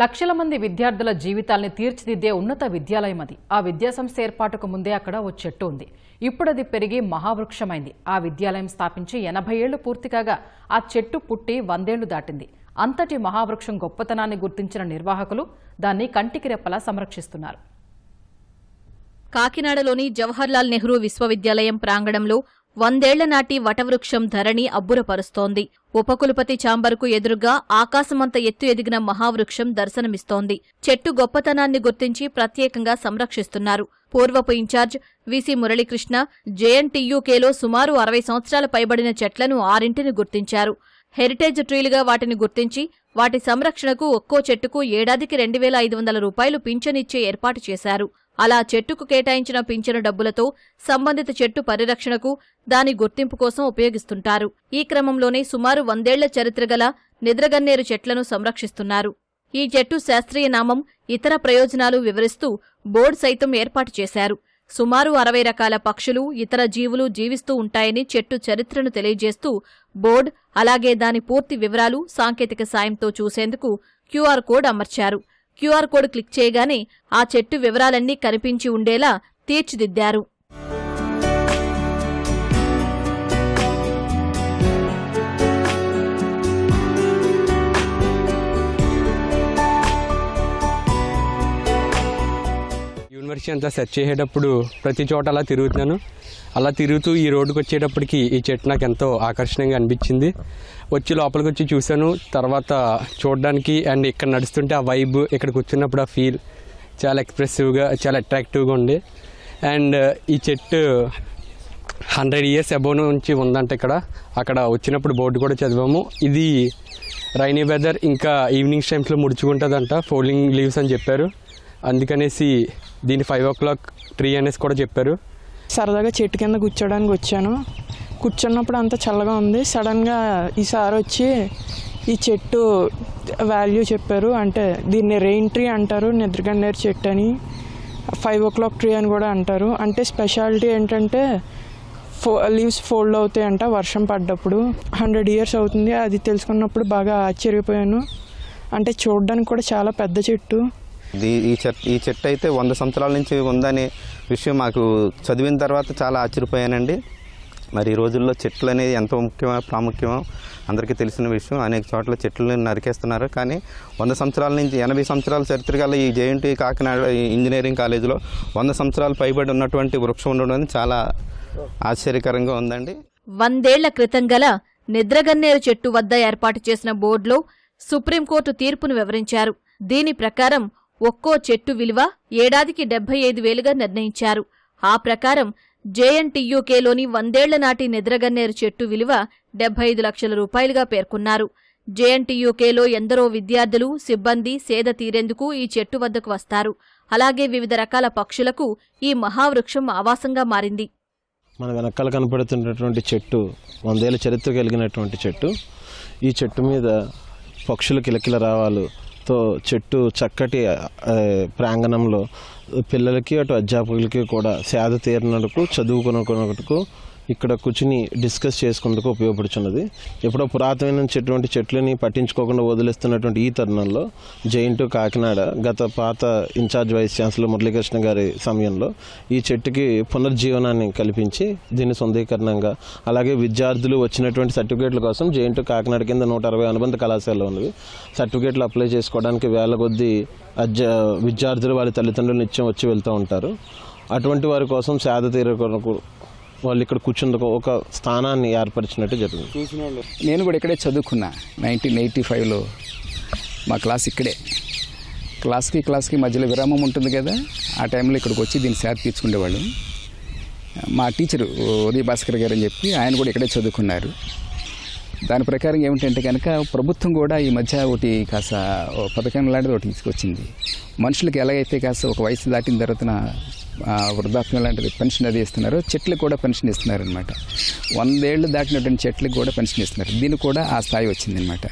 లక్షల మంది విద్యార్థుల జీవితాల్ని తీర్చిదిద్దే ఉన్నత విద్యాలయం అది. ఆ విద్యాసంస్థ ఏర్పాటుకు ముందే అక్కడ ఓ చెట్టు ఉంది. ఇప్పుడు అది పెరిగి మహావృక్షమైంది. ఆ విద్యాలయం స్థాపించి ఎనభై ఏళ్ళు పూర్తి కాగా ఆ చెట్టు పుట్టి వందేళ్ళు దాటింది. అంతటి మహావృక్షం గొప్పతనాన్ని గుర్తించిన నిర్వాహకులు దాన్ని కంటికి రెప్పలా సంరక్షిస్తున్నారు. కాకినాడలోని జవహర్లాల్ నెహ్రూ విశ్వవిద్యాలయం ప్రాంగణంలో వందేళ్ళ నాటి వటవృక్షం ధరణి అబ్బురపరుస్తోంది. ఉపకులపతి చాంబర్కు ఎదురుగా ఆకాశమంత ఎత్తు ఎదిగిన మహావృక్షం దర్శనమిస్తోంది. చెట్టు గొప్పతనాన్ని గుర్తించి ప్రత్యేకంగా సంరక్షిస్తున్నారు. పూర్వపు ఇన్ఛార్జ్ విసి మురళీకృష్ణ జేఎన్టీయూకేలో సుమారు అరవై సంవత్సరాల పైబడిన చెట్లను ఆరింటిని గుర్తించారు. హెరిటేజ్ ట్రీలుగా వాటిని గుర్తించి వాటి సంరక్షణకు ఒక్కో చెట్టుకు ఏడాదికి రెండు వేల ఐదు వందల రూపాయలు పింఛనిచ్చే ఏర్పాటు చేశారు. అలా చెట్టుకు కేటాయించిన పింఛను డబ్బులతో సంబంధిత చెట్టు పరిరక్షణకు దాని గుర్తింపు కోసం ఉపయోగిస్తుంటారు. ఈ క్రమంలోనే సుమారు వందేళ్ళ చరిత్ర గల నిద్రగన్నేరు చెట్లను సంరక్షిస్తున్నారు. ఈ చెట్టు శాస్త్రీయ నామం ఇతర ప్రయోజనాలు వివరిస్తూ బోర్డు సైతం ఏర్పాటు చేశారు. సుమారు అరవై రకాల పక్షులు ఇతర జీవులు జీవిస్తూ ఉంటాయని చెట్టు చరిత్రను తెలియజేస్తూ బోర్డ్ అలాగే దాని పూర్తి వివరాలు సాంకేతిక సాయంతో చూసేందుకు క్యూఆర్ కోడ్ అమర్చారు. క్యూఆర్ కోడ్ క్లిక్ చేయగానే ఆ చెట్టు వివరాలన్నీ కనిపించి ఉండేలా తీర్చిదిద్దారు. యూనివర్సిటీ అంతా సెర్చ్ చేసేటప్పుడు ప్రతి చోట అలా తిరుగుతున్నాను. అలా తిరుగుతూ ఈ రోడ్డుకు వచ్చేటప్పటికి ఈ చెట్టు నాకు ఎంతో ఆకర్షణీయంగా అనిపించింది. వచ్చి లోపలికి వచ్చి చూశాను. తర్వాత చూడడానికి అండ్ ఇక్కడ నడుస్తుంటే ఆ వైబ్ ఇక్కడ కూర్చున్నప్పుడు ఆ ఫీల్ చాలా ఎక్స్ప్రెసివ్గా చాలా అట్రాక్టివ్గా ఉంది అండ్ ఈ చెట్టు హండ్రెడ్ ఇయర్స్ అబోవ్ నుంచి ఉందంట ఇక్కడ. అక్కడ వచ్చినప్పుడు బోర్డు కూడా చదివాము. ఇది రైనీ వెదర్ ఇంకా ఈవినింగ్ టైమ్స్లో ముడుచుకుంటుందంట. ఫోల్డింగ్ లీవ్స్ అని చెప్పారు. అందుకనేసి దీని ఫైవ్ ఓ క్లాక్ ట్రీ అనేసి కూడా చెప్పారు. సరదాగా చెట్టు కింద కూర్చోడానికి వచ్చాను. కూర్చున్నప్పుడు అంత చల్లగా ఉంది. సడన్గా ఈసారి వచ్చి ఈ చెట్టు వాల్యూ చెప్పారు. అంటే దీన్ని రెయిన్ ట్రీ అంటారు నిద్రగన్నేరు చెట్టు అని. ఫైవ్ ఓ క్లాక్ ట్రీ అని కూడా అంటారు. అంటే స్పెషాలిటీ ఏంటంటే ఫో లీవ్స్ ఫోల్డ్ అవుతాయంట వర్షం పడ్డప్పుడు. హండ్రెడ్ ఇయర్స్ అవుతుంది. అది తెలుసుకున్నప్పుడు బాగా ఆశ్చర్యపోయాను. అంటే చూడడానికి కూడా చాలా పెద్ద చెట్టు. ఈ చెట్టు ఈ చెట్టు అయితే వంద సంవత్సరాల నుంచి ఉందనే విషయం మాకు చదివిన తర్వాత చాలా ఆశ్చర్యపోయానండి. మరి ఈ రోజుల్లో చెట్లు అనేది ఎంతో ముఖ్యమో ప్రాముఖ్యమో? అందరికీ తెలిసిన విషయం. అనేక చోట్ల చెట్లను నరికేస్తున్నారు. కానీ వంద సంవత్సరాల నుంచి ఎనభై సంవత్సరాల చరిత్ర గల ఈ జేఎన్టీ కాకినాడ ఇంజనీరింగ్ కాలేజీలో వంద సంవత్సరాలు పైబడి ఉన్నటువంటి వృక్షం ఉండడం చాలా ఆశ్చర్యకరంగా ఉందండి. వందేళ్ళ క్రితం గల నిద్రగన్నేరు చెట్టు వద్ద ఏర్పాటు చేసిన బోర్డులో సుప్రీంకోర్టు తీర్పును వివరించారు. దీని ప్రకారం ఒక్కో చెట్టు విలువ ఏడాదికి డెబ్బై ఐదు వేలుగా నిర్ణయించారు. ఆ ప్రకారం జేఎన్టీయూకేలోని వందేళ్ళ నాటి నిద్రగన్నేరు చెట్టు విలువ డెబ్బై ఐదు లక్షల రూపాయలుగా పేర్కొన్నారు. జేఎన్టీయూకేలో ఎందరో విద్యార్థులు సిబ్బంది సేద తీరేందుకు ఈ చెట్టు వద్దకు వస్తారు. అలాగే వివిధ రకాల పక్షులకు ఈ మహావృక్షం ఆవాసంగా మారింది. మన వెనకాల కనపడుతున్నటువంటి చెట్టు వందేళ్ళ చరిత్ర కలిగినటువంటి చెట్టు ఈ చెట్టు మీద పక్షుల కిలకిల తో చెట్టు చక్కటి ప్రాంగణంలో పిల్లలకి అటు అధ్యాపకులకి కూడా సేద తీరినకు చదువుకున్నకు ఇక్కడ కూర్చుని డిస్కస్ చేసుకుంటూ ఉపయోగపడుచున్నది. ఎప్పుడో పురాతనమైనటువంటి చెట్లని పట్టించుకోకుండా వదిలేస్తున్నటువంటి ఈ తరుణంలో జైంటు కాకినాడ గత పాత ఇన్ఛార్జ్ వైస్ ఛాన్సలర్ మురళీకృష్ణ గారి సమయంలో ఈ చెట్టుకి పునర్జీవనాన్ని కల్పించి దీన్ని సొందీకరణంగా అలాగే విద్యార్థులు వచ్చినటువంటి సర్టిఫికేట్ల కోసం జైంటు కాకినాడ కింద నూట అరవై అనుబంధ కళాశాలలో ఉన్నవి. సర్టిఫికేట్లు అప్లై చేసుకోవడానికి వేల కొద్దీ అధ్య విద్యార్థులు వారి తల్లిదండ్రులు నిత్యం వచ్చి వెళ్తూ ఉంటారు. అటువంటి వారి కోసం సేద తీర వాళ్ళు ఇక్కడ కూర్చుందుకు ఒక స్థానాన్ని ఏర్పరిచినట్టు జరిగింది నేను కూడా ఇక్కడే చదువుకున్నా. నైన్టీన్ ఎయిటీ ఫైవ్లో మా క్లాస్ ఇక్కడే. క్లాస్కి క్లాస్కి మధ్యలో విరామం ఉంటుంది కదా? ఆ టైంలో ఇక్కడికి వచ్చి దీన్ని సేద తీర్చుకునేవాళ్ళు. మా టీచరు ఉదయ భాస్కర్ గారు అని చెప్పి ఆయన కూడా ఇక్కడే చదువుకున్నారు. దాని ప్రకారం ఏమిటంటే కనుక ప్రభుత్వం కూడా ఈ మధ్య ఒకటి కాస్త పథకం లాంటిది ఒకటి తీసుకొచ్చింది. మనుషులకు ఎలాగైతే కాస్త ఒక వయసు దాటిన తర్వాత వృద్ధాప్యం లాంటిది పెన్షన్ అది ఇస్తున్నారు. చెట్లకు కూడా పెన్షన్ ఇస్తున్నారు అనమాట వందేళ్ళు దాటినటువంటి చెట్లకు కూడా పెన్షన్ ఇస్తున్నారు. దీనికి కూడా ఆ స్థాయి వచ్చిందనమాట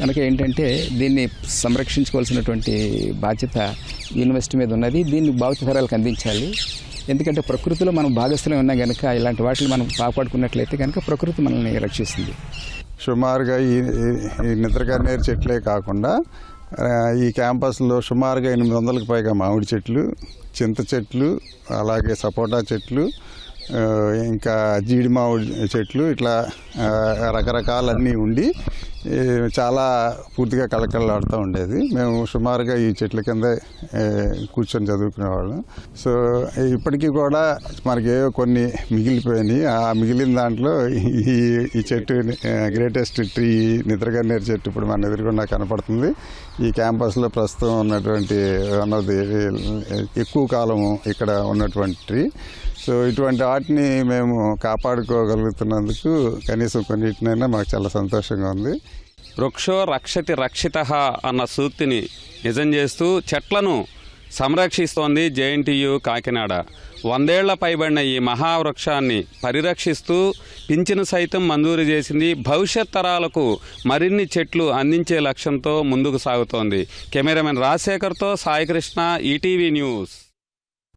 కనుక ఏంటంటే దీన్ని సంరక్షించుకోవాల్సినటువంటి బాధ్యత యూనివర్సిటీ మీద ఉన్నది. దీన్ని భావితరాలకు అందించాలి. ఎందుకంటే ప్రకృతిలో మనం భాగస్థులం ఉన్నా కనుక ఇలాంటి వాటిని మనం కాపాడుకున్నట్లయితే కనుక ప్రకృతి మనల్ని రక్షిస్తుంది. సుమారుగా ఈ ఈ- ఈ చెట్లే కాకుండా ఈ క్యాంపస్లో సుమారుగా ఎనిమిది వందలకు పైగా మామిడి చెట్లు చింత చెట్లు అలాగే సపోటా చెట్లు ఇంకా జీడిమావు చెట్లు ఇట్లా రకరకాలన్నీ ఉండి చాలా పూర్తిగా కళకళలాడుతూ ఉండేది. మేము సుమారుగా ఈ చెట్ల కింద కూర్చొని చదువుకునేవాళ్ళం సో ఇప్పటికీ కూడా మనకి ఏవో కొన్ని మిగిలిపోయినాయి. ఆ మిగిలిన దాంట్లో ఈ ఈ చెట్టు గ్రేటెస్ట్ ట్రీ నిద్రగన్నేరు చెట్టు ఇప్పుడు మన ఎదురుకుండా కనపడుతుంది. ఈ క్యాంపస్లో ప్రస్తుతం ఉన్నటువంటి అన్నది ఎక్కువ కాలము ఇక్కడ ఉన్నటువంటి ట్రీ సో ఇటువంటి వాటిని మేము కాపాడుకోగలుగుతున్నందుకు కనీసం కొన్నిటినైనా మాకు చాలా సంతోషంగా ఉంది. వృక్షో రక్షతి రక్షిత అన్న సూక్తిని నిజం చేస్తూ చెట్లను సంరక్షిస్తోంది జేఎన్టీయు కాకినాడ. వందేళ్ళ పైబడిన ఈ మహావృక్షాన్ని పరిరక్షిస్తూ పింఛను సైతం మంజూరు చేసింది భవిష్యత్ తరాలకు మరిన్ని చెట్లు అందించే లక్ష్యంతో ముందుకు సాగుతోంది. కెమెరామెన్ రాజశేఖర్తో సాయికృష్ణ ఈటీవీ న్యూస్.